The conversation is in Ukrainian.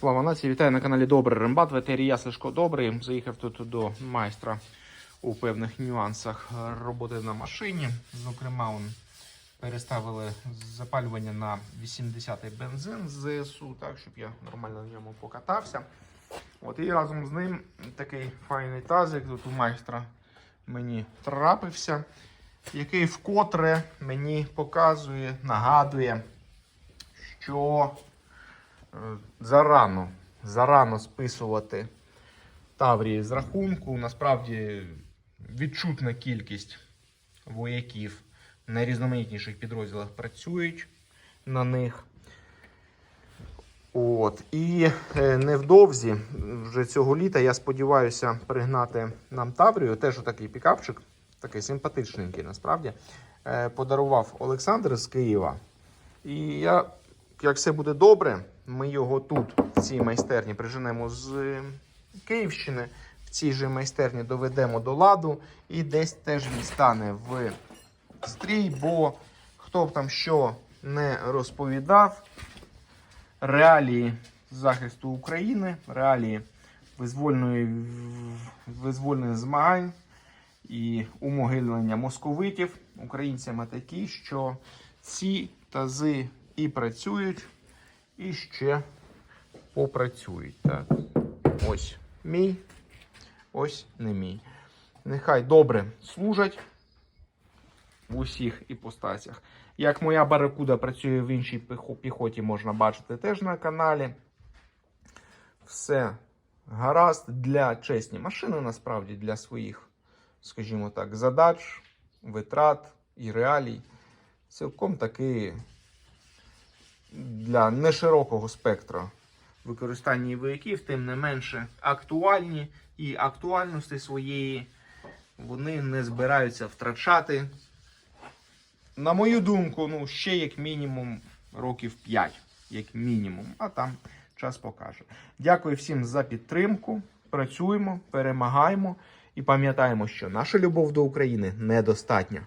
Слава нації, вітаю на каналі Добрий Рембат. Ветерій я Сашко Добрий. Заїхав тут до майстра у певних нюансах роботи на машині. Зокрема, переставили запалювання на 80-й бензин з ЗСУ, так, щоб я нормально на ньому покатався. От і разом з ним такий файний тазик тут у майстра мені трапився, який вкотре мені показує, нагадує, що зарано, зарано списувати Таврії з рахунку. Насправді відчутна кількість вояків в найрізноманітніших підрозділах працюють на них. От. І е, невдовзі, вже цього літа, я сподіваюся пригнати нам Таврію. Теж такий пікапчик, такий симпатичненький насправді. Е, Подарував Олександр з Києва. І я, як все буде добре, ми його тут, в цій майстерні, приженемо з е, Київщини. В цій же майстерні доведемо до ладу і десь теж він стане в стрій, бо хто б там що не розповідав, реалії захисту України, реалії визвольної, визвольних змагань і умогилення московитів українцями такі, що ці тази і працюють, і ще попрацюють. Так. Ось мій, ось не мій. Нехай добре служать в усіх іпостасях. Як моя баракуда працює в іншій піхоті, можна бачити теж на каналі. Все гаразд для чесні машини, насправді для своїх, скажімо так, задач, витрат і реалій. Цілком таки для неширокого спектра використання вояків, тим не менше актуальні і актуальності своєї вони не збираються втрачати. На мою думку, ну, ще як мінімум років 5, як мінімум, а там час покаже. Дякую всім за підтримку. Працюємо, перемагаємо і пам'ятаємо, що наша любов до України недостатня.